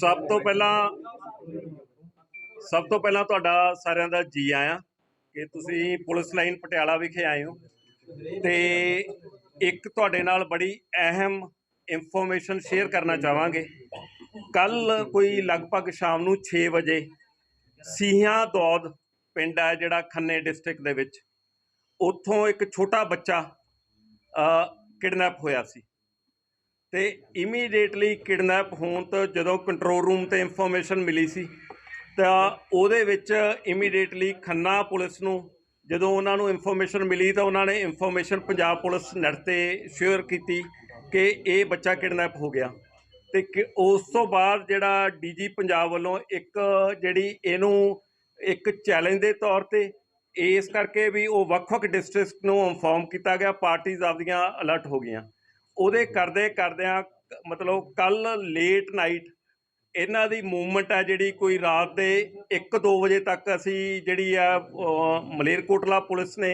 ਸਭ ਤੋਂ ਪਹਿਲਾਂ ਸਭ ਤੋਂ ਪਹਿਲਾਂ ਤੁਹਾਡਾ ਸਾਰਿਆਂ ਦਾ ਜੀ ਆਇਆਂ ਕਿ ਤੁਸੀਂ ਪੁਲਿਸ ਲਾਈਨ ਪਟਿਆਲਾ ਵਿਖੇ ਆਏ ਹੋ ਤੇ ਇੱਕ ਤੁਹਾਡੇ ਨਾਲ ਬੜੀ ਅਹਿਮ ਇਨਫੋਰਮੇਸ਼ਨ ਸ਼ੇਅਰ ਕਰਨਾ ਚਾਹਾਂਗੇ। ਕੱਲ ਕੋਈ ਲਗਭਗ ਸ਼ਾਮ ਨੂੰ 6 ਵਜੇ ਸੀਹਾਂ ਦੌਦ ਪਿੰਡ ਹੈ ਜਿਹੜਾ ਖੰਨੇ ਡਿਸਟ੍ਰਿਕਟ ਦੇ ਵਿੱਚ। ਉੱਥੋਂ ਇੱਕ ਛੋਟਾ ਬੱਚਾ ਕਿਡਨੈਪ ਹੋਇਆ ਸੀ। ਤੇ ਇਮੀਡੀਏਟਲੀ ਕਿਡਨੈਪ ਹੋਣ ਤੋਂ ਜਦੋਂ ਕੰਟਰੋਲ ਰੂਮ ਤੇ ਇਨਫੋਰਮੇਸ਼ਨ ਮਿਲੀ ਸੀ, ਤਾਂ ਉਹਦੇ ਵਿੱਚ ਇਮੀਡੀਏਟਲੀ ਖੰਨਾ ਪੁਲਿਸ ਨੂੰ, ਜਦੋਂ ਉਹਨਾਂ ਨੂੰ ਇਨਫੋਰਮੇਸ਼ਨ ਮਿਲੀ ਤਾਂ ਉਹਨਾਂ ਨੇ ਇਨਫੋਰਮੇਸ਼ਨ ਪੰਜਾਬ ਪੁਲਿਸ ਨੈਟ ਤੇ ਸ਼ੇਅਰ ਕੀਤੀ ਕਿ ਇਹ ਬੱਚਾ ਕਿਡਨੈਪ ਹੋ ਗਿਆ। ਤੇ ਕਿ ਉਸ ਤੋਂ ਬਾਅਦ ਜਿਹੜਾ ਡੀਜੀ ਪੰਜਾਬ ਵੱਲੋਂ ਇੱਕ ਜਿਹੜੀ ਇਹਨੂੰ ਇੱਕ ਚੈਲੰਜ ਦੇ ਤੌਰ ਤੇ ਇਸ ਕਰਕੇ ਵੀ ਉਹ ਵੱਖ-ਵੱਖ ਡਿਸਟ੍ਰਿਕਟ ਨੂੰ ਇਨਫੋਰਮ ਕੀਤਾ ਗਿਆ ਪਾਰਟੀਆਂ ਆਪਦੀਆਂ ਅਲਰਟ ਹੋ ਗਈਆਂ। ਉਹਦੇ ਕਰਦੇ ਕਰਦਿਆਂ ਮਤਲਬ ਕੱਲ ਲੇਟ ਨਾਈਟ ਇਹਨਾਂ ਦੀ ਮੂਵਮੈਂਟ ਆ ਜਿਹੜੀ ਕੋਈ ਰਾਤ ਦੇ 1-2 ਵਜੇ ਤੱਕ ਅਸੀਂ ਜਿਹੜੀ ਆ ਮਲੇਰਕੋਟਲਾ ਪੁਲਿਸ ਨੇ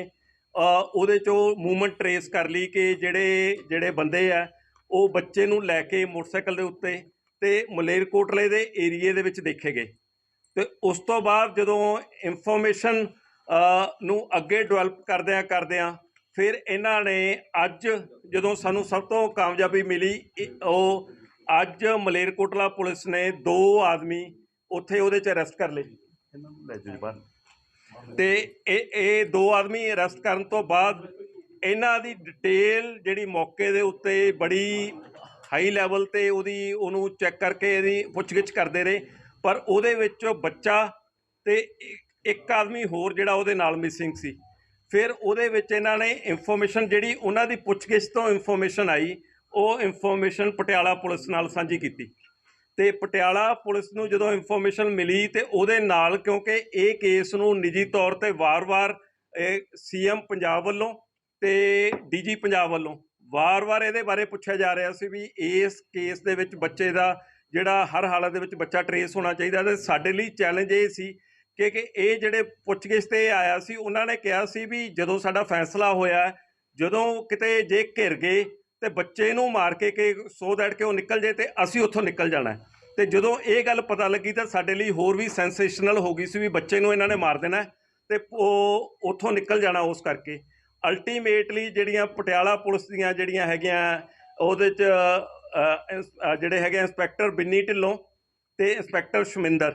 ਉਹਦੇ ਚੋਂ ਮੂਵਮੈਂਟ ਟਰੇਸ ਕਰ ਲਈ ਕਿ ਜਿਹੜੇ ਜਿਹੜੇ ਬੰਦੇ ਆ, ਉਹ ਬੱਚੇ ਨੂੰ ਲੈ ਕੇ ਮੋਟਰਸਾਈਕਲ ਦੇ ਉੱਤੇ ਤੇ ਮਲੇਰਕੋਟਲੇ ਦੇ ਏਰੀਏ ਦੇ ਵਿੱਚ ਦੇਖੇ ਗਏ। ਤੇ ਉਸ ਤੋਂ ਬਾਅਦ ਜਦੋਂ ਇਨਫੋਰਮੇਸ਼ਨ ਨੂੰ ਅੱਗੇ ਡਿਵੈਲਪ ਕਰਦਿਆਂ ਕਰਦਿਆਂ ਫਿਰ ਇਹਨਾਂ ਨੇ ਅੱਜ ਜਦੋਂ ਸਾਨੂੰ ਸਭ ਤੋਂ ਕਾਮਯਾਬੀ ਮਿਲੀ ਇਹ- ਉਹ ਅੱਜ ਮਲੇਰਕੋਟਲਾ ਪੁਲਿਸ ਨੇ ਦੋ ਆਦਮੀ ਉੱਥੇ ਉਹਦੇ ਚ ਅਰੈਸਟ ਕਰ ਲਏ। ਤੇ ਇਹ ਇਹ ਦੋ ਆਦਮੀ ਅਰੈਸਟ ਕਰਨ ਤੋਂ ਬਾਅਦ ਇਹਨਾਂ ਦੀ ਡਿਟੇਲ ਜਿਹੜੀ ਮੌਕੇ ਦੇ ਉੱਤੇ ਬੜੀ ਹਾਈ ਲੈਵਲ ਤੇ ਉਹਦੀ ਉਹਨੂੰ ਚੈੱਕ ਕਰਕੇ ਇਹਦੀ ਪੁੱਛਗਿੱਛ ਕਰਦੇ ਰਹੇ। ਪਰ ਉਹਦੇ ਵਿੱਚੋਂ ਬੱਚਾ ਤੇ ਇ- ਇੱਕ ਆਦਮੀ ਹੋਰ ਜਿਹੜਾ ਉਹਦੇ ਨਾਲ ਮਿਸਿੰਗ ਸੀ। ਫਿਰ ਉਹਦੇ ਵਿੱਚ ਇਹਨਾਂ ਨੇ ਇਨਫੋਰਮੇਸ਼ਨ ਜਿਹੜੀ ਉਹਨਾਂ ਦੀ ਪੁੱਛਗਿੱਛ ਤੋਂ ਇਨਫੋਰਮੇਸ਼ਨ ਆਈ, ਉਹ ਇਨਫੋਰਮੇਸ਼ਨ ਪਟਿਆਲਾ ਪੁਲਿਸ ਨਾਲ ਸਾਂਝੀ ਕੀਤੀ। ਤੇ ਪਟਿਆਲਾ ਪੁਲਿਸ ਨੂੰ ਜਦੋਂ ਇਨਫੋਰਮੇਸ਼ਨ ਮਿਲੀ ਤੇ ਉਹਦੇ ਨਾਲ ਕਿਉਂਕਿ ਇਹ ਕੇਸ ਨੂੰ ਨਿੱਜੀ ਤੌਰ ਤੇ ਵਾਰ-ਵਾਰ ਸੀਐਮ ਪੰਜਾਬ ਵੱਲੋਂ ਤੇ ਡੀਜੀ ਪੰਜਾਬ ਵੱਲੋਂ ਵਾਰ-ਵਾਰ ਇਹਦੇ ਬਾਰੇ ਪੁੱਛਿਆ ਜਾ ਰਿਹਾ ਸੀ ਵੀ ਇਸ ਕੇਸ ਦੇ ਵਿੱਚ ਬੱਚੇ ਦਾ ਜਿਹੜਾ ਹਰ ਹਾਲਤ ਦੇ ਵਿੱਚ ਬੱਚਾ ਟਰੇਸ ਹੋਣਾ ਚਾਹੀਦਾ ਤੇ ਸਾਡੇ ਲਈ ਚੈਲੰਜ ਇਹ ਸੀ ਕਿ ਕਿ ਇਹ ਜਿਹੜੇ ਪੁੱਛਗਿੱਛ ਤੇ ਆਇਆ ਸੀ, ਉਹਨਾਂ ਨੇ ਕਿਹਾ ਸੀ ਵੀ ਜਦੋਂ ਸਾਡਾ ਫੈਸਲਾ ਹੋਇਆ, ਜਦੋਂ ਕਿਤੇ ਜੇ ਘਿਰ ਗਏ ਤੇ ਬੱਚੇ ਨੂੰ ਮਾਰ ਕੇ ਕਿ ਸੋ ਦੈਟ ਕਿ ਉਹ ਨਿਕਲ ਜੇ ਤੇ ਅਸੀਂ ਉੱਥੋਂ ਨਿਕਲ ਜਾਣਾ ਹੈ। ਤੇ ਜਦੋਂ ਇਹ ਗੱਲ ਪਤਾ ਲੱਗੀ ਤਾਂ ਸਾਡੇ ਲਈ ਹੋਰ ਵੀ ਸੈਂਸੇਸ਼ਨਲ ਹੋ ਗਈ ਸੀ ਵੀ ਬੱਚੇ ਨੂੰ ਇਹਨਾਂ ਨੇ ਮਾਰ ਦੇਣਾ ਹੈ ਤੇ ਉਹ ਉੱਥੋਂ ਨਿਕਲ ਜਾਣਾ ਉਸ ਕਰਕੇ ਅਲਟੀਮੇਟਲੀ ਜਿਹੜੀਆਂ ਪਟਿਆਲਾ ਪੁਲਿਸ ਦੀਆਂ ਜਿਹੜੀਆਂ ਹੈਗੀਆਂ, ਉਹਦੇ ਚ ਜਿਹੜੇ ਹੈਗੇ ਇੰਸਪੈਕਟਰ ਬਿੰਨੀ ਢਿੱਲੋਂ ਤੇ ਇੰਸਪੈਕਟਰ ਸ਼ਮਿੰਦਰ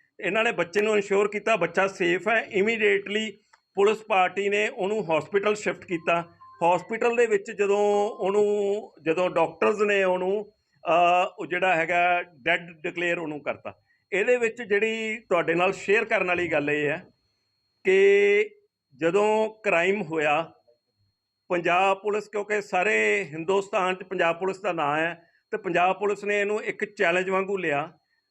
ਇਹਨਾਂ ਨੇ ਬੱਚੇ ਨੂੰ ਇਨਸ਼ੋਰ ਕੀਤਾ, ਬੱਚਾ ਸੇਫ ਹੈ। ਇਮੀਡੀਏਟਲੀ ਪੁਲਿਸ ਪਾਰਟੀ ਨੇ ਉਹਨੂੰ ਹਸਪੀਟਲ ਸ਼ਿਫਟ ਕੀਤਾ। ਹਸਪੀਟਲ ਦੇ ਵਿੱਚ ਜਦੋਂ ਉਹਨੂੰ, ਜਦੋਂ ਡਾਕਟਰਸ ਨੇ ਉਹਨੂੰ ਉਹ ਜਿਹੜਾ ਹੈਗਾ ਡੈੱਡ ਡਿਕਲੇਅਰ ਉਹਨੂੰ ਕਰਤਾ। ਇਹਦੇ ਵਿੱਚ ਜਿਹੜੀ ਤੁਹਾਡੇ ਨਾਲ ਸ਼ੇਅਰ ਕਰਨ ਵਾਲੀ ਗੱਲ ਇਹ ਹੈ ਕਿ ਜਦੋਂ ਕ੍ਰਾਈਮ ਹੋਇਆ, ਪੰਜਾਬ ਪੁਲਿਸ ਕਿਉਂਕਿ ਸਾਰੇ ਹਿੰਦੁਸਤਾਨ 'ਚ ਪੰਜਾਬ ਪੁਲਿਸ ਦਾ ਨਾਂ ਹੈ, ਤੇ ਪੰਜਾਬ ਪੁਲਿਸ ਨੇ ਇਹਨੂੰ ਇੱਕ ਚੈਲੰਜ ਵਾਂਗੂ ਲਿਆ।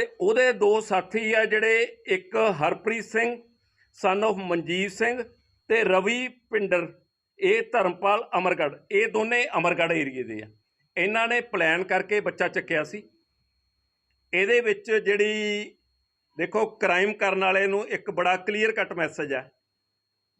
ਤੇ ਉਹਦੇ ਦੋ ਸਾਥੀ ਆ ਜਿਹੜੇ ਇੱਕ ਹਰਪ੍ਰੀਤ ਸਿੰਘ ਸਨ of ਮਨਜੀਤ ਸਿੰਘ ਤੇ ਰਵੀ ਪਿੰਡਰ। ਇਹ ਧਰਮਪਾਲ ਅਮਰਗੜ ਇਹ ਦੋਨੇ ਅਮਰਗੜ ਏਰੀਏ ਦੇ ਆ। ਇਹਨਾਂ ਨੇ ਪਲਾਨ ਕਰਕੇ ਬੱਚਾ ਚੱਕਿਆ ਸੀ। ਇਹਦੇ ਵਿੱਚ ਜਿਹੜੀ ਦੇਖੋ ਕ੍ਰਾਈਮ ਕਰਨ ਵਾਲੇ ਨੂੰ ਇੱਕ ਬੜਾ ਕਲੀਅਰ ਕੱਟ ਮੈਸੇਜ ਹੈ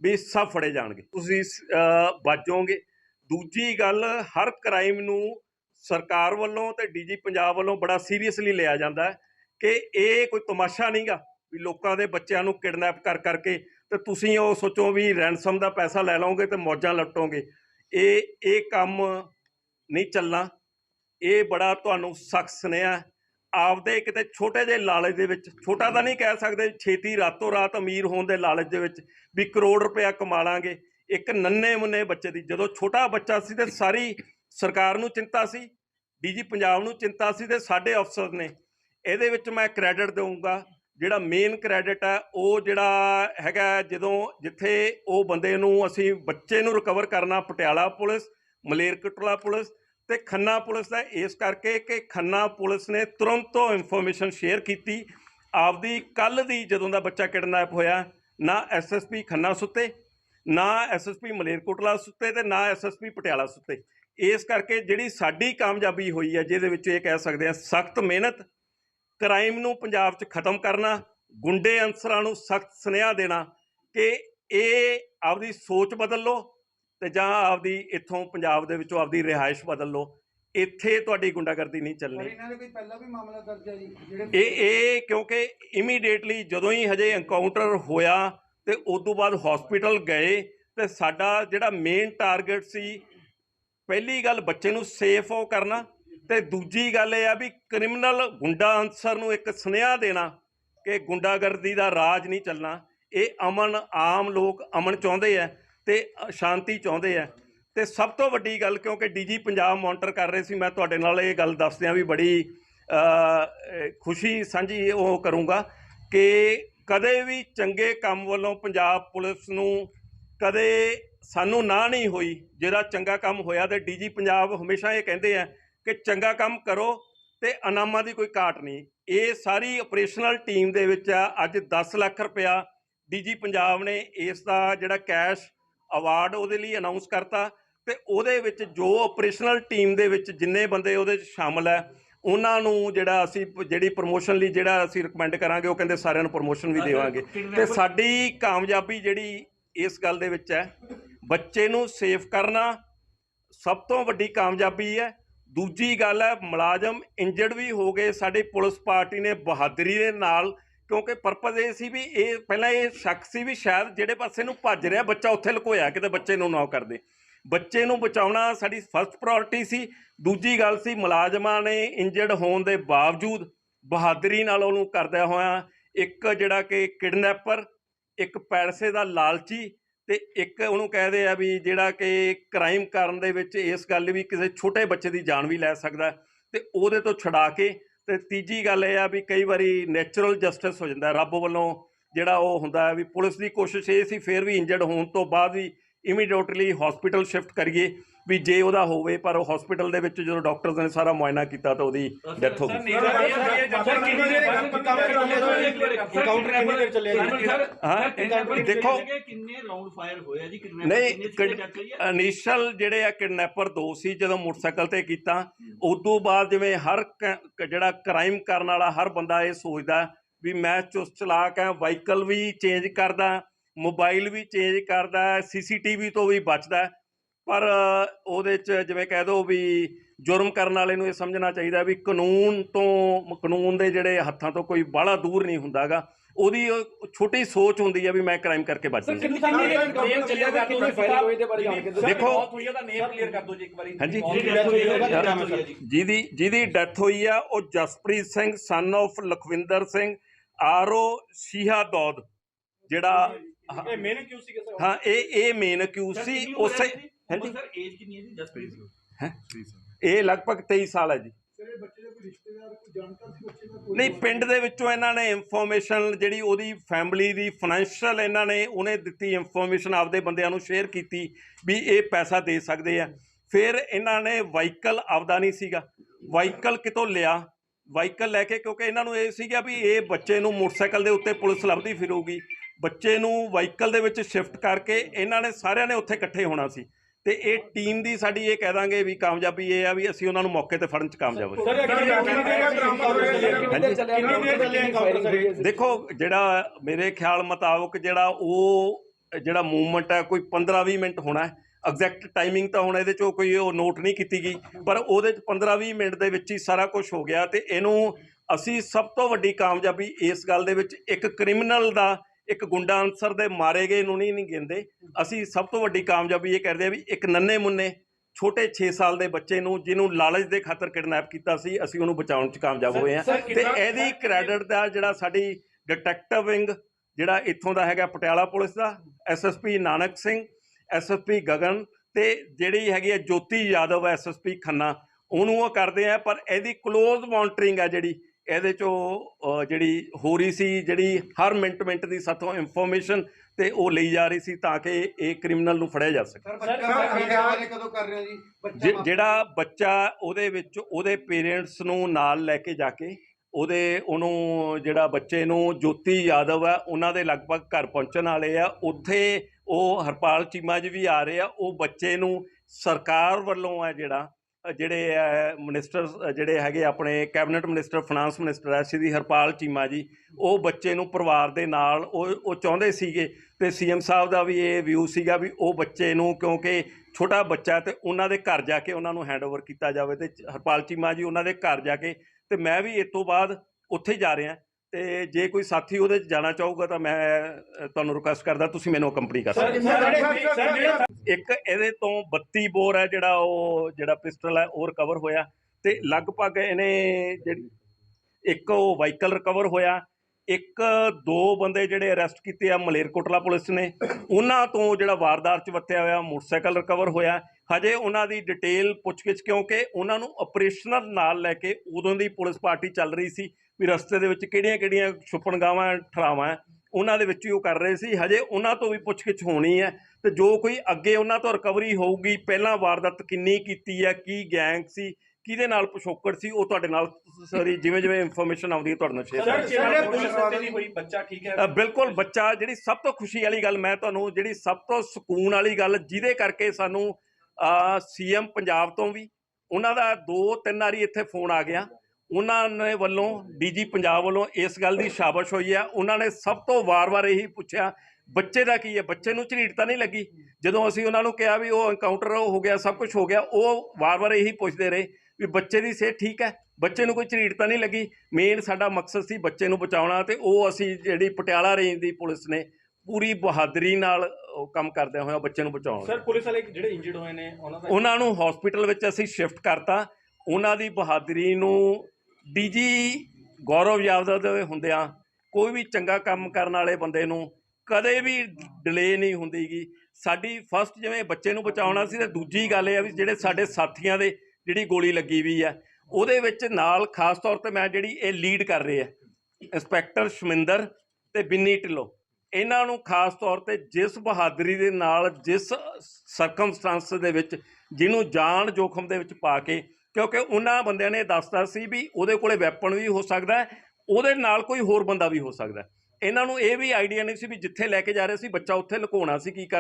ਵੀ ਸਭ ਫੜੇ ਜਾਣਗੇ। ਤੁਸੀਂ ਅਹ, ਬਚੋਗੇ ਦੂਜੀ ਗੱਲ ਹਰ ਕ੍ਰਾਈਮ ਨੂੰ ਸਰਕਾਰ ਵੱਲੋਂ ਤੇ ਡੀਜੀ ਪੰਜਾਬ ਵੱਲੋਂ ਬੜਾ ਸੀਰੀਅਸਲੀ ਲਿਆ ਜਾਂਦਾ ਹੈ। ਕਿ ਇਹ ਕੋਈ ਤਮਾਸ਼ਾ ਨਹੀਂਗਾ ਵੀ ਲੋਕਾਂ ਦੇ ਬੱਚਿਆਂ ਨੂੰ ਕਿਡਨੈਪ ਕਰ ਕਰਕੇ ਤੇ ਤੁਸੀਂ ਉਹ ਸੋਚੋ ਵੀ ਰੈਂਸਮ ਦਾ ਪੈਸਾ ਲੈ ਲਓਗੇ ਤੇ ਮੌਜਾਂ ਲੁੱਟੋਗੇ। ਇਹ ਇਹ ਕੰਮ ਨਹੀਂ ਚੱਲਣਾ। ਇਹ ਬੜਾ ਤੁਹਾਨੂੰ ਸਖਤ ਸੁਨੇਹਾ ਆਪਦੇ ਕਿਤੇ ਛੋਟੇ ਜਿਹੇ ਲਾਲਚ ਦੇ ਵਿੱਚ, ਛੋਟਾ ਤਾਂ ਨਹੀਂ ਕਹਿ ਸਕਦੇ ਛੇਤੀ ਰਾਤੋਂ ਰਾਤ ਅਮੀਰ ਹੋਣ ਦੇ ਲਾਲਚ ਦੇ ਵਿੱਚ ਵੀ ਕਰੋੜ ਰੁਪਇਆ ਕਮਾ ਲਾਂਗੇ। ਇੱਕ ਨੰਨੇ ਮੁੰਨੇ ਬੱਚੇ ਦੀ, ਜਦੋਂ ਛੋਟਾ ਬੱਚਾ ਸੀ ਤੇ ਸਾਰੀ ਸਰਕਾਰ ਨੂੰ ਚਿੰਤਾ ਸੀ, ਡੀਜੀ ਪੰਜਾਬ ਨੂੰ ਚਿੰਤਾ ਸੀ ਤੇ ਸਾਡੇ ਅਫਸਰ ਨੇ ਇਹਦੇ ਵਿੱਚ ਮੈਂ ਕ੍ਰੈਡਿਟ ਦਊਂਗਾ। ਜਿਹੜਾ ਮੇਨ ਕ੍ਰੈਡਿਟ ਹੈ ਉਹ ਜਿਹੜਾ ਹੈਗਾ ਜਦੋਂ ਜਿੱਥੇ ਉਹ ਬੰਦੇ ਨੂੰ ਅਸੀਂ ਬੱਚੇ ਨੂੰ ਰਿਕਵਰ ਕਰਨਾ, ਪਟਿਆਲਾ ਪੁਲਿਸ ਮਲੇਰਕੋਟਲਾ ਪੁਲਿਸ ਤੇ ਖੰਨਾ ਪੁਲਿਸ ਦਾ, ਇਸ ਕਰਕੇ ਕਿ ਖੰਨਾ ਪੁਲਿਸ ਨੇ ਤੁਰੰਤ ਉਹ ਇਨਫੋਰਮੇਸ਼ਨ ਸ਼ੇਅਰ ਕੀਤੀ। ਆਪਦੀ, ਕੱਲ ਦੀ ਜਦੋਂ ਦਾ ਬੱਚਾ ਕਿਡਨੈਪ ਹੋਇਆ, ਨਾ ਐਸਐਸਪੀ ਖੰਨਾ ਸੁੱਤੇ, ਨਾ ਐਸਐਸਪੀ ਮਲੇਰਕੋਟਲਾ ਸੁੱਤੇ ਤੇ ਨਾ ਐਸਐਸਪੀ ਪਟਿਆਲਾ ਸੁੱਤੇ। ਇਸ ਕਰਕੇ ਜਿਹੜੀ ਸਾਡੀ ਕਾਮਯਾਬੀ ਹੋਈ ਹੈ, ਜਿਹਦੇ ਵਿੱਚ ਇਹ ਕਹਿ ਸਕਦੇ ਆ, ਸਖਤ ਮਿਹਨਤ ਕ੍ਰਾਈਮ ਨੂੰ ਪੰਜਾਬ 'ਚ ਖਤਮ ਕਰਨਾ ਗੁੰਡੇ ਅਨਸਰਾਂ ਨੂੰ ਸਖਤ ਸੁਨੇਹਾ ਦੇਣਾ ਕਿ ਇਹ ਆਪਦੀ ਸੋਚ ਬਦਲ ਲਓ ਤੇ ਜਾਂ ਆਪਦੀ ਇੱਥੋਂ ਪੰਜਾਬ ਦੇ ਵਿੱਚੋਂ ਆਪਦੀ ਰਿਹਾਇਸ਼ ਬਦਲ ਲਓ। ਇੱਥੇ ਤੁਹਾਡੀ ਗੁੰਡਾਗਰਦੀ ਨਹੀਂ ਚੱਲਣੀ। ਇਹਨਾਂ ਦੇ ਕੋਈ ਪਹਿਲਾਂ ਵੀ ਮਾਮਲਾ ਦਰਜ ਹੈ ਜੀ ਜਿਹੜੇ ਇਹ ਇਹ ਕਿਉਂਕਿ ਇਮੀਡੀਏਟਲੀ ਜਦੋਂ ਹੀ ਹਜੇ ਐਨਕਾਊਂਟਰ ਹੋਇਆ ਤੇ ਉਸ ਤੋਂ ਬਾਅਦ ਹਸਪੀਟਲ ਗਏ ਤੇ ਸਾਡਾ ਜਿਹੜਾ ਮੇਨ ਟਾਰਗੇਟ ਸੀ ਪਹਿਲੀ ਗੱਲ ਬੱਚੇ ਨੂੰ ਸੇਫ ਉਹ ਕਰਨਾ ਤੇ ਦੂਜੀ ਗੱਲ ਇਹ ਆ ਵੀ ਕ੍ਰਿਮੀਨਲ ਗੁੰਡਾ ਅਨਸਰ ਨੂੰ ਇੱਕ ਸੁਨੇਹਾ ਦੇਣਾ ਕਿ ਗੁੰਡਾਗਰਦੀ ਦਾ ਰਾਜ ਨਹੀਂ ਚੱਲਣਾ। ਇਹ ਅਮਨ, ਆਮ ਲੋਕ ਅਮਨ ਚਾਹੁੰਦੇ ਆ ਤੇ ਸ਼ਾਂਤੀ ਚਾਹੁੰਦੇ ਆ। ਤੇ ਸਭ ਤੋਂ ਵੱਡੀ ਗੱਲ ਕਿਉਂਕਿ ਡੀਜੀ ਪੰਜਾਬ ਮੋਨੀਟਰ ਕਰ ਰਹੇ ਸੀ, ਮੈਂ ਤੁਹਾਡੇ ਨਾਲ ਇਹ ਗੱਲ ਦੱਸਦਿਆਂ ਵੀ ਬੜੀ ਖੁਸ਼ੀ ਸਾਂਝੀ ਉਹ ਕਰੂੰਗਾ ਕਿ ਕਦੇ ਵੀ ਚੰਗੇ ਕੰਮ ਵੱਲੋਂ ਪੰਜਾਬ ਪੁਲਿਸ ਨੂੰ ਕਦੇ ਸਾਨੂੰ ਨਾ ਨਹੀਂ ਹੋਈ, ਜਿਹੜਾ ਚੰਗਾ ਕੰਮ ਹੋਇਆ ਤੇ ਡੀਜੀ ਪੰਜਾਬ ਹਮੇਸ਼ਾ ਇਹ ਕਹਿੰਦੇ ਆ ਕਿ ਚੰਗਾ ਕੰਮ ਕਰੋ ਤੇ ਇਨਾਮਾਂ ਦੀ ਕੋਈ ਘਾਟ ਨਹੀਂ। ਇਹ ਸਾਰੀ ਆਪਰੇਸ਼ਨਲ ਟੀਮ ਦੇ ਵਿੱਚ ਆ ਅੱਜ 10 ਲੱਖ ਰੁਪਇਆ ਡੀਜੀ ਪੰਜਾਬ ਨੇ ਇਸ ਦਾ ਜਿਹੜਾ ਕੈਸ਼ ਅਵਾਰਡ ਉਹਦੇ ਲਈ ਅਨਾਉਂਸ ਕਰਤਾ ਤੇ ਉਹਦੇ ਵਿੱਚ ਜੋ ਆਪਰੇਸ਼ਨਲ ਟੀਮ ਦੇ ਵਿੱਚ ਜਿੰਨੇ ਬੰਦੇ ਉਹਦੇ ਵਿੱਚ ਸ਼ਾਮਲ ਹੈ ਉਹਨਾਂ ਨੂੰ ਜਿਹੜਾ ਅਸੀਂ ਜਿਹੜੀ ਪ੍ਰੋਮੋਸ਼ਨ ਲਈ ਜਿਹੜਾ ਅਸੀਂ ਰეკਮੈਂਡ ਕਰਾਂਗੇ ਉਹ ਕਹਿੰਦੇ ਸਾਰਿਆਂ ਨੂੰ ਪ੍ਰੋਮੋਸ਼ਨ ਵੀ ਦੇਵਾਂਗੇ। ਤੇ ਸਾਡੀ ਕਾਮਯਾਬੀ ਜਿਹੜੀ ਇਸ ਗੱਲ ਦੇ ਵਿੱਚ ਹੈ ਬੱਚੇ ਨੂੰ ਸੇਫ ਕਰਨਾ ਸਭ ਤੋਂ ਵੱਡੀ ਕਾਮਯਾਬੀ ਹੈ। ਦੂਜੀ ਗੱਲ ਹੈ, ਮੁਲਾਜ਼ਮ ਇੰਜਰਡ ਵੀ ਹੋ ਗਏ, ਸਾਡੀ ਪੁਲਿਸ ਪਾਰਟੀ ਨੇ ਬਹਾਦਰੀ ਦੇ ਨਾਲ, ਕਿਉਂਕਿ ਪਰਪਸ ਇਹ ਸੀ ਵੀ ਇਹ ਪਹਿਲਾਂ ਇਹ ਸ਼ੱਕ ਸੀ ਵੀ ਸ਼ਾਇਦ ਜਿਹੜੇ ਪਾਸੇ ਨੂੰ ਭੱਜ ਰਿਹਾ, ਬੱਚਾ ਉੱਥੇ ਲੁਕੋਇਆ, ਕਿਤੇ ਬੱਚੇ ਨੂੰ ਨਾ ਕਰਦੇ। ਬੱਚੇ ਨੂੰ ਬਚਾਉਣਾ ਸਾਡੀ ਫਸਟ ਪ੍ਰਾਇੋਰਟੀ ਸੀ। ਦੂਜੀ ਗੱਲ ਸੀ, ਮੁਲਾਜ਼ਮਾਂ ਨੇ ਇੰਜਰਡ ਹੋਣ ਦੇ ਬਾਵਜੂਦ ਬਹਾਦਰੀ ਨਾਲ ਉਹਨੂੰ ਕਰਦਿਆਂ ਹੋਇਆ, ਇੱਕ ਜਿਹੜਾ ਕਿ ਕਿਡਨੈਪਰ, ਇੱਕ ਪੈਸੇ ਦਾ ਲਾਲਚੀ ਤੇ ਇੱਕ ਉਹਨੂੰ ਕਹਦੇ ਆ ਵੀ ਜਿਹੜਾ ਕਿ ਕ੍ਰਾਈਮ ਕਰਨ ਦੇ ਵਿੱਚ ਇਸ ਗੱਲ ਵੀ ਕਿਸੇ ਛੋਟੇ ਬੱਚੇ ਦੀ ਜਾਨ ਵੀ ਲੈ ਸਕਦਾ ਹੈ ਤੇ ਉਹਦੇ ਤੋਂ ਛਡਾ ਕੇ ਤੇ ਤੀਜੀ ਗੱਲ ਇਹ ਆ ਵੀ ਕਈ ਵਾਰੀ ਨੈਚੁਰਲ ਜਸਟਿਸ ਹੋ ਜਾਂਦਾ ਰੱਬ ਵੱਲੋਂ ਜਿਹੜਾ ਉਹ ਹੁੰਦਾ ਵੀ ਪੁਲਿਸ ਦੀ ਕੋਸ਼ਿਸ਼ ਇਹ ਸੀ ਫਿਰ ਵੀ ਇੰਜਰਡ ਹੋਣ ਤੋਂ ਬਾਅਦ ਵੀ ਇਮੀਡੀਏਟਲੀ ਹਸਪੀਟਲ ਸ਼ਿਫਟ ਕਰੀਏ। ਵੀ ਜੇ ਉਹਦਾ ਹੋਵੇ ਪਰ ਉਹ ਹਸਪੀਟਲ ਦੇ ਵਿੱਚ ਜਦੋਂ ਡਾਕਟਰਸ ਨੇ ਸਾਰਾ ਮੁਆਇਨਾ ਕੀਤਾ ਤਾਂ ਉਹਦੀ ਡੈਥ ਹੋ ਗਈ ਹਾਂ ਦੇਖੋ ਕਿੰਨੇ ਰਾਉਂਡ ਫਾਇਰ ਹੋਏ ਆ ਜੀ ਕਿੰਨੇ ਨਹੀਂ ਇਨੀਸ਼ੀਅਲ ਜਿਹੜੇ ਆ ਕਿਡਨੈਪਰ ਦੋ ਸੀ ਜਦੋਂ ਮੋਟਰਸਾਈਕਲ ਤੇ ਕੀਤਾ ਉਦੋਂ ਬਾਅਦ ਜਿਵੇਂ ਹਰ ਜਿਹੜਾ ਕ੍ਰਾਈਮ ਕਰਨ ਵਾਲਾ ਹਰ ਬੰਦਾ ਇਹ ਸੋਚਦਾ ਵੀ ਮੈਂ ਚੁਸਤ ਚਲਾਕ ਆ ਵਾਹੀਕਲ ਵੀ ਚੇਂਜ ਕਰਦਾ ਮੋਬਾਈਲ ਵੀ ਚੇਂਜ ਕਰਦਾ ਸੀਸੀਟੀਵੀ ਤੋਂ ਵੀ ਬਚਦਾ ਪਰ ਉਹਦੇ ਚ ਜਿਵੇਂ ਕਹਿ ਦੋ ਵੀ ਜੁਰਮ ਕਰਨ ਵਾਲੇ ਨੂੰ ਇਹ ਸਮਝਣਾ ਚਾਹੀਦਾ ਵੀ ਕਾਨੂੰਨ ਤੋਂ ਕਾਨੂੰਨ ਦੇ ਜਿਹੜੇ ਹੱਥਾਂ ਤੋਂ ਕੋਈ ਬਾਹਲਾ ਦੂਰ ਨਹੀਂ ਹੁੰਦਾਗਾ। ਉਹਦੀ ਉਹ ਛੋਟੀ ਸੋਚ ਹੁੰਦੀ ਹੈ ਵੀ ਮੈਂ ਕ੍ਰਾਈਮ ਕਰਕੇ ਬਚ ਕਿੰਨੀ ਸਾਰੀ ਕਾਊਂਟਰ ਚੱਲਿਆ ਗਾ ਕਿੰਨੀ ਫਾਇਰ ਹੋਏ ਦੇ ਬਾਰੇ ਜਾਣ ਕੇ ਦੱਸੋ। ਦੇਖੋ ਹੋਈ ਉਹਦਾ ਨੇਮ ਕਲੀਅਰ ਕਰ ਦਿਓ ਜੀ ਇੱਕ ਵਾਰੀ। ਹਾਂਜੀ। ਜਿਹਦੀ? ਜਿਹਦੀ ਡੈਥ ਹੋਈ ਆ ਉਹ Jaspreet Singh son of Lakhwinder Singh RO Shiha Daud ਜਿਹੜਾ ਇਹ ਮੇਨ ਕਿਉਂ ਸਰ। ਹਾਂ ਇਹ ਇਹ ਮੇਨ ਕਿਊ ਸੀ ਉਸੇ ਹਾਂਜੀ ਸਰ ਏਜ ਕਿੰਨੀ ਹੈ ਜੀ? ਜਸਪ੍ਰੀਤ ਸਿੰਘ ਇਹ ਲਗਭਗ 23 ਸਾਲ ਹੈ ਜੀ। ਜਿਹੜੇ ਬੱਚੇ ਦਾ ਕੋਈ ਰਿਸ਼ਤੇਦਾਰ ਕੋਈ ਜਾਣਕਾਰ ਸੀ ਬੱਚੇ ਦਾ? ਕੋਈ ਨਹੀਂ ਪਿੰਡ ਦੇ ਵਿੱਚੋਂ ਇਹਨਾਂ ਨੇ ਇਨਫੋਰਮੇਸ਼ਨ ਜਿਹੜੀ ਉਹਦੀ ਫੈਮਿਲੀ ਦੀ ਫਾਈਨੈਂਸ਼ੀਅਲ ਇਹਨਾਂ ਨੇ ਉਹਨੇ ਦਿੱਤੀ ਇਨਫੋਰਮੇਸ਼ਨ ਆਪਦੇ ਬੰਦਿਆਂ ਨੂੰ ਸ਼ੇਅਰ ਕੀਤੀ ਵੀ ਇਹ ਪੈਸਾ ਦੇ ਸਕਦੇ ਆ। ਫਿਰ ਇਹਨਾਂ ਨੇ ਵਾਹੀਕਲ ਆਪਦਾ ਨਹੀਂ ਸੀਗਾ। ਵਾਹੀਕਲ ਕਿਤੋਂ ਲਿਆ? ਵਾਹੀਕਲ ਲੈ ਕੇ ਕਿਉਂਕਿ ਇਹਨਾਂ ਨੂੰ ਇਹ ਸੀਗਾ ਵੀ ਇਹ ਬੱਚੇ ਨੂੰ ਮੋਟਰਸਾਈਕਲ ਦੇ ਉੱਤੇ ਪੁਲਿਸ ਲੱਭਦੀ ਫਿਰੂਗੀ। ਬੱਚੇ ਨੂੰ ਵਾਹੀਕਲ ਦੇ ਵਿੱਚ ਸ਼ਿਫਟ ਕਰਕੇ ਇਹਨਾਂ ਨੇ ਸਾਰਿਆਂ ਨੇ ਉੱਥੇ ਇਕੱਠੇ ਹੋਣਾ ਸੀ। ਤੇ ਇਹ ਟੀਮ ਦੀ ਸਾਡੀ ਇਹ ਕਹਿ ਦਾਂਗੇ ਵੀ ਕਾਮਯਾਬੀ ਇਹ ਆ ਵੀ ਅਸੀਂ ਉਹਨਾਂ ਨੂੰ ਮੌਕੇ ਤੇ ਫੜਨ ਚ ਕਾਮਯਾਬ ਹੋਏ। ਦੇਖੋ ਜਿਹੜਾ ਮੇਰੇ ਖਿਆਲ ਮੁਤਾਬਕ ਜਿਹੜਾ ਉਹ ਜਿਹੜਾ ਮੂਵਮੈਂਟ ਹੈ ਕੋਈ 15-20 ਮਿੰਟ ਹੋਣਾ ਹੈ। ਐਗਜ਼ੈਕਟ ਟਾਈਮਿੰਗ ਤਾਂ ਹੁਣ ਇਹਦੇ ਚੋਂ ਕੋਈ ਉਹ ਨੋਟ ਨਹੀਂ ਕੀਤੀ ਗਈ ਪਰ ਉਹਦੇ ਚ 15-20 ਮਿੰਟ ਦੇ ਵਿੱਚ ਹੀ ਸਾਰਾ ਕੁਝ ਹੋ ਗਿਆ ਤੇ ਇਹਨੂੰ ਅਸੀਂ ਸਭ ਤੋਂ ਵੱਡੀ ਕਾਮਯਾਬੀ ਇਸ ਗੱਲ ਦੇ ਵਿੱਚ ਇੱਕ ਕ੍ਰਿਮੀਨਲ ਦਾ ਇੱਕ ਗੁੰਡਾ ਅਨਸਰ ਦੇ ਮਾਰੇ ਗਏ ਨੂੰ ਨਹੀਂ ਨਹੀਂ ਅਸੀਂ ਸਭ ਤੋਂ ਵੱਡੀ ਕਾਮਯਾਬੀ ਇਹ ਕਰਦੇ ਆ ਵੀ ਇੱਕ ਨੰਨੇ ਮੁੰਨੇ ਛੋਟੇ 6 ਸਾਲ ਦੇ ਬੱਚੇ ਨੂੰ ਜਿਹਨੂੰ ਲਾਲਚ ਦੇ ਖਾਤਰ ਕਿਡਨੈਪ ਕੀਤਾ ਸੀ ਅਸੀਂ ਉਹਨੂੰ ਬਚਾਉਣ 'ਚ ਕਾਮਯਾਬ ਹੋਏ ਆ ਤੇ ਇਹਦੀ ਕ੍ਰੈਡਿਟ ਦਾ ਜਿਹੜਾ ਸਾਡੀ ਡਿਟੈਕਟਿਵ ਵਿੰਗ ਜਿਹੜਾ ਇੱਥੋਂ ਦਾ ਹੈਗਾ ਪਟਿਆਲਾ ਪੁਲਿਸ ਦਾ ਐਸਐਸਪੀ ਨਾਨਕ ਸਿੰਘ ਐਸਐਸਪੀ ਗਗਨ ਤੇ ਜਿਹੜੀ ਹੈਗੀ ਹੈ ਜੋਤੀ ਯਾਦਵ ਐਸਐਸਪੀ ਖੰਨਾ ਉਹਨੂੰ ਉਹ ਕਰਦੇ ਆ ਪਰ ਇਹਦੀ ক্লোਜ਼ ਮੋਨਿਟਰਿੰਗ ਆ ਜਿਹੜੀ ਇਹਦੇ ਚੋਂ ਜਿਹੜੀ ਹੋ ਰਹੀ ਸੀ ਜਿਹੜੀ ਹਰ ਮਿੰਟ ਮਿੰਟ ਦੀ ਸਾਥੋਂ ਇਨਫੋਰਮੇਸ਼ਨ ਤੇ ਉਹ ਲਈ ਜਾ ਰਹੀ ਸੀ ਤਾਂ ਕਿ ਇਹ ਕ੍ਰਿਮੀਨਲ ਨੂੰ ਫੜਿਆ ਜਾ ਸਕੇ। ਕਦੋਂ ਕਰ ਰਹੇ ਹੋ ਜੀ? ਜਿਹੜਾ ਬੱਚਾ ਉਹਦੇ ਵਿੱਚ ਉਹਦੇ ਪੇਰੈਂਟਸ ਨੂੰ ਨਾਲ ਲੈ ਕੇ ਜਾ ਕੇ ਉਹਦੇ ਉਹਨੂੰ ਜਿਹੜਾ ਬੱਚੇ ਨੂੰ ਜੋਤੀ ਯਾਦਵ ਹੈ ਉਹਨਾਂ ਦੇ ਲਗਭਗ ਘਰ ਪਹੁੰਚਣ ਵਾਲੇ ਆ ਉੱਥੇ ਉਹ ਹਰਪਾਲ ਚੀਮਾ ਜੀ ਵੀ ਆ ਰਹੇ ਆ ਉਹ ਬੱਚੇ ਨੂੰ ਸਰਕਾਰ ਵੱਲੋਂ ਹੈ ਜਿਹੜਾ ਜਿਹੜੇ ਮਿਨਿਸਟਰ ਜਿਹੜੇ ਹੈਗੇ ਆਪਣੇ ਕੈਬਨਿਟ ਮਿਨਿਸਟਰ ਫਾਈਨਾਂਸ ਮਿਨਿਸਟਰ ਹੈ ਸ਼੍ਰੀ ਹਰਪਾਲ ਚੀਮਾ ਜੀ, ਉਹ ਬੱਚੇ ਨੂੰ ਪਰਿਵਾਰ ਦੇ ਨਾਲ ਉਹ ਉਹ ਚਾਹੁੰਦੇ ਸੀਗੇ ਤੇ ਸੀਐਮ ਸਾਹਿਬ ਦਾ ਵੀ ਇਹ ਵਿਊ ਸੀਗਾ ਵੀ ਉਹ ਬੱਚੇ ਨੂੰ ਕਿਉਂਕਿ ਛੋਟਾ ਬੱਚਾ ਹੈ ਤੇ ਉਹਨਾਂ ਦੇ ਘਰ ਜਾ ਕੇ ਉਹਨਾਂ ਨੂੰ ਹੈਂਡਓਵਰ ਕੀਤਾ ਜਾਵੇ ਤੇ ਹਰਪਾਲ ਚੀਮਾ ਜੀ ਉਹਨਾਂ ਦੇ ਘਰ ਜਾ ਕੇ ਤੇ ਮੈਂ ਵੀ ਇਸ ਤੋਂ ਬਾਅਦ ਉੱਥੇ ਜਾ ਰਿਹਾ। ਤੇ ਜੇ ਕੋਈ ਸਾਥੀ ਉਹਦੇ 'ਚ ਜਾਣਾ ਚਾਹੂਗਾ ਤਾਂ ਮੈਂ ਤੁਹਾਨੂੰ ਰਿਕੁਐਸਟ ਕਰਦਾ ਤੁਸੀਂ ਮੈਨੂੰ ਕੰਪਨੀ ਕਰ ਸਕਦੇ ਇੱਕ ਇਹਦੇ ਤੋਂ 32 ਬੋਰ ਹੈ ਜਿਹੜਾ ਉਹ ਜਿਹੜਾ ਪਿਸਟਲ ਹੈ ਉਹ ਰਿਕਵਰ ਹੋਇਆ ਤੇ ਲਗਭਗ ਇਹਨੇ ਜਿਹੜੀ ਇੱਕ ਉਹ ਵਾਹੀਕਲ ਰਿਕਵਰ ਹੋਇਆ ਇੱਕ, ਦੋ ਬੰਦੇ ਜਿਹੜੇ ਅਰੈਸਟ ਕੀਤੇ ਆ ਮਲੇਰਕੋਟਲਾ ਪੁਲਿਸ ਨੇ। ਉਹਨਾਂ ਤੋਂ ਜਿਹੜਾ ਵਾਰਦਾਤ ਚ ਵਰਤਿਆ ਹੋਇਆ, ਮੋਟਰਸਾਈਕਲ ਰਿਕਵਰ ਹੋਇਆ। ਹਜੇ ਉਹਨਾਂ ਦੀ ਡਿਟੇਲ ਪੁੱਛਗਿੱਛ ਕਿਉਂਕਿ ਉਹਨਾਂ ਨੂੰ ਆਪਰੇਸ਼ਨਲ ਨਾਲ ਲੈ ਕੇ ਉਦੋਂ ਦੀ ਪੁਲਿਸ ਪਾਰਟੀ ਚੱਲ ਰਹੀ ਸੀ ਵੀ ਰਸਤੇ ਦੇ ਵਿੱਚ ਕਿਹੜੀਆਂ-ਕਿਹੜੀਆਂ ਛੁਪਣਗਾਵਾਂ, ਠਰਾਵਾਂ ਉਹਨਾਂ ਦੇ ਵਿੱਚ ਹੀ ਉਹ ਕਰ ਰਹੇ ਸੀ। ਹਜੇ ਉਹਨਾਂ ਤੋਂ ਵੀ ਪੁੱਛਗਿੱਛ ਹੋਣੀ ਹੈ ਤੇ ਜੋ ਕੋਈ ਅੱਗੇ ਉਹਨਾਂ ਤੋਂ ਰਿਕਵਰੀ ਹੋਊਗੀ, ਪਹਿਲਾਂ ਵਾਰਦਾਤ ਕਿੰਨੀ ਕੀਤੀ ਹੈ ਕੀ ਗੈਂਗ ਸੀ ਕਿਹਦੇ ਨਾਲ ਪਿਛੋਕੜ ਸੀ? ਉਹ ਤੁਹਾਡੇ ਨਾਲ ਸਾਰੀ ਜਿਵੇਂ ਜਿਵੇਂ ਇਨਫੋਰਮੇਸ਼ਨ ਆਉਂਦੀ ਹੈ ਤੁਹਾਡੇ ਨਾਲ ਸ਼ੇਅਰ ਸਰ, ਕਰਾਂਗੇ ਜਿਹੜਾ ਪੁਲਿਸ ਸੱਤੇ ਨਹੀਂ ਹੋਈ ਬੱਚਾ ਠੀਕ ਹੈ? ਬਿਲਕੁਲ ਬੱਚਾ ਜਿਹੜੀ ਸਭ ਤੋਂ ਖੁਸ਼ੀ ਵਾਲੀ ਗੱਲ ਮੈਂ ਤੁਹਾਨੂੰ ਜਿਹੜੀ ਸਭ ਤੋਂ ਸਕੂਨ ਵਾਲੀ ਗੱਲ ਜਿਹਦੇ ਕਰਕੇ ਸਾਨੂੰ ਸੀਐਮ ਪੰਜਾਬ ਤੋਂ ਵੀ ਉਹਨਾਂ ਦਾ ਦੋ ਤਿੰਨ ਵਾਰੀ ਇੱਥੇ ਫੋਨ ਆ ਗਿਆ। ਉਹਨਾਂ ਨੇ ਵੱਲੋਂ ਡੀਜੀ ਪੰਜਾਬ ਵੱਲੋਂ ਇਸ ਗੱਲ ਦੀ ਸ਼ਾਬਾਸ਼ ਹੋਈ ਆ ਉਹਨਾਂ ਨੇ ਸਭ ਤੋਂ ਵਾਰ-ਵਾਰ ਇਹੀ ਪੁੱਛਿਆ ਬੱਚੇ ਦਾ ਕੀ ਹੈ? ਬੱਚੇ ਨੂੰ ਝਰੀਟ ਤਾਂ ਨਹੀਂ ਲੱਗੀ? ਜਦੋਂ ਅਸੀਂ ਉਹਨਾਂ ਨੂੰ ਕਿਹਾ ਵੀ ਉਹ ਐਨਕਾਊਂਟਰ ਹੋ ਗਿਆ ਸਭ ਕੁਝ ਹੋ ਗਿਆ ਉਹ ਵਾਰ-ਵਾਰ ਇਹੀ ਪੁੱਛਦੇ ਰਹੇ। ਵੀ ਬੱਚੇ ਦੀ ਸਿਹਤ ਠੀਕ ਹੈ। ਬੱਚੇ ਨੂੰ ਕੋਈ ਝਰੀਟ ਤਾਂ ਨਹੀਂ ਲੱਗੀ। ਮੇਨ ਸਾਡਾ ਮਕਸਦ ਸੀ ਬੱਚੇ ਨੂੰ ਬਚਾਉਣਾ ਤੇ ਉਹ ਅਸੀਂ ਜਿਹੜੀ ਪਟਿਆਲਾ ਰੇਂਜ ਦੀ ਪੁਲਿਸ ਨੇ ਪੂਰੀ ਬਹਾਦਰੀ ਨਾਲ ਉਹ ਕੰਮ ਕਰਦੇ ਹੋਇਆ ਬੱਚੇ ਨੂੰ ਬਚਾਉਣਾ ਸਰ ਪੁਲਿਸ ਵਾਲੇ ਜਿਹੜੇ ਇੰਜਰਡ ਹੋਏ ਨੇ ਉਹਨਾਂ ਦਾ ਉਹਨਾਂ ਨੂੰ ਹਸਪੀਟਲ ਵਿੱਚ ਅਸੀਂ ਸ਼ਿਫਟ ਕਰਤਾ। ਉਹਨਾਂ ਦੀ ਬਹਾਦਰੀ ਨੂੰ ਡੀਜੀ ਗੌਰਵ ਯਾਦਵ ਦੇ ਹੁੰਦਿਆਂ ਕੋਈ ਵੀ ਚੰਗਾ ਕੰਮ ਕਰਨ ਵਾਲੇ ਬੰਦੇ ਨੂੰ ਕਦੇ ਵੀ ਡਿਲੇ ਨਹੀਂ ਹੁੰਦੀਗੀ ਸਾਡੀ ਫਸਟ ਜਿਵੇਂ ਬੱਚੇ ਨੂੰ ਬਚਾਉਣਾ ਸੀ ਤੇ ਦੂਜੀ ਗੱਲ ਇਹ ਆ ਵੀ ਜਿਹੜੇ ਸਾਡੇ ਸਾਥੀਆਂ ਦੇ ਜਿਹੜੀ ਗੋਲੀ ਲੱਗੀ ਵੀ ਆ, ਉਹਦੇ ਵਿੱਚ ਨਾਲ ਖਾਸ ਤੌਰ ਤੇ ਮੈਂ ਜਿਹੜੀ ਇਹ ਲੀਡ ਕਰ ਰਹੇ ਹੈ ਇੰਸਪੈਕਟਰ ਸ਼ਮਿੰਦਰ ਤੇ ਬਿੰਨੀ ਢਿੱਲੋਂ। ਇਹਨਾਂ ਨੂੰ ਖਾਸ ਤੌਰ ਤੇ ਜਿਸ ਬਹਾਦਰੀ ਦੇ ਨਾਲ, ਜਿਸ ਸਰਕਮਸਟੈਂਸ ਦੇ ਵਿੱਚ ਜਿਹਨੂੰ ਜਾਨ ਜੋਖਮ ਦੇ ਵਿੱਚ ਪਾ ਕੇ, ਕਿਉਂਕਿ ਉਹਨਾਂ ਬੰਦਿਆਂ ਨੇ ਦੱਸਤਾ ਸੀ ਵੀ ਉਹਦੇ ਕੋਲੇ ਵੈਪਨ ਵੀ ਹੋ ਸਕਦਾ ਉਹਦੇ ਨਾਲ ਕੋਈ ਹੋਰ ਬੰਦਾ ਵੀ ਹੋ ਸਕਦਾ ਇਹਨਾਂ ਨੂੰ ਇਹ ਵੀ ਆਈਡੀਆ ਨਹੀਂ ਸੀ ਵੀ ਜਿੱਥੇ ਲੈ ਕੇ ਜਾ ਰਹੇ ਸੀ, ਬੱਚਾ ਉੱਥੇ ਲੁਕਾਉਣਾ ਸੀ, ਕੀ ਕਰ